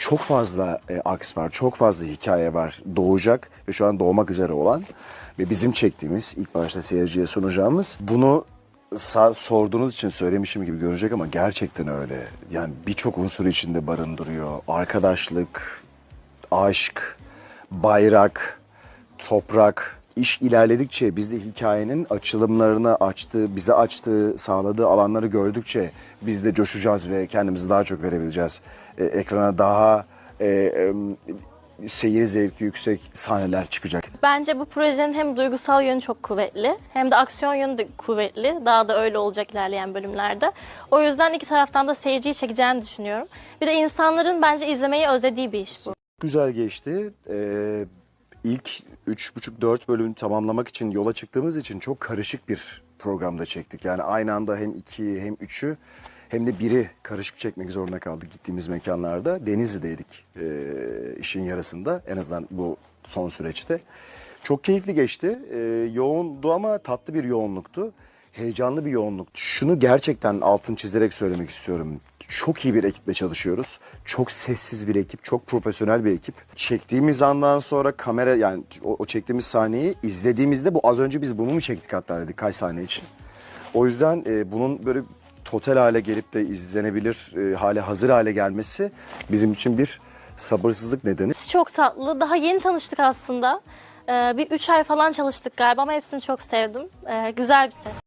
çok fazla e, aks var, çok fazla hikaye var doğacak ve şu an doğmak üzere olan ve bizim çektiğimiz ilk başta seyirciye sunacağımız bunu sorduğunuz için söylemişim gibi görecek ama gerçekten öyle. Yani birçok unsur içinde barındırıyor. Arkadaşlık, aşk, bayrak, toprak. İş ilerledikçe biz de hikayenin açılımlarını açtığı, bize açtığı, sağladığı alanları gördükçe biz de coşacağız ve kendimizi daha çok verebileceğiz. E, ekrana daha e, em, seyir zevki yüksek sahneler çıkacak. Bence bu projenin hem duygusal yönü çok kuvvetli hem de aksiyon yönü de kuvvetli. Daha da öyle olacak ilerleyen bölümlerde. O yüzden iki taraftan da seyirciyi çekeceğini düşünüyorum. Bir de insanların bence izlemeyi özlediği bir iş bu. Güzel geçti. Ee, ilk 3,5-4 bölümü tamamlamak için yola çıktığımız için çok karışık bir programda çektik. Yani aynı anda hem 2'yi hem 3'ü hem de biri karışık çekmek zorunda kaldık gittiğimiz mekanlarda. Denizli'deydik ee, işin yarısında en azından bu son süreçte. Çok keyifli geçti. Ee, yoğundu ama tatlı bir yoğunluktu. Heyecanlı bir yoğunluktu. Şunu gerçekten altın çizerek söylemek istiyorum. Çok iyi bir ekiple çalışıyoruz. Çok sessiz bir ekip, çok profesyonel bir ekip. Çektiğimiz andan sonra kamera yani o, o çektiğimiz sahneyi izlediğimizde bu az önce biz bunu mu çektik hatta dedik kaç sahne için. O yüzden e, bunun böyle total hale gelip de izlenebilir e, hale hazır hale gelmesi bizim için bir sabırsızlık nedeni. Çok tatlı. Daha yeni tanıştık aslında. Ee, bir üç ay falan çalıştık galiba ama hepsini çok sevdim. Ee, güzel bir set.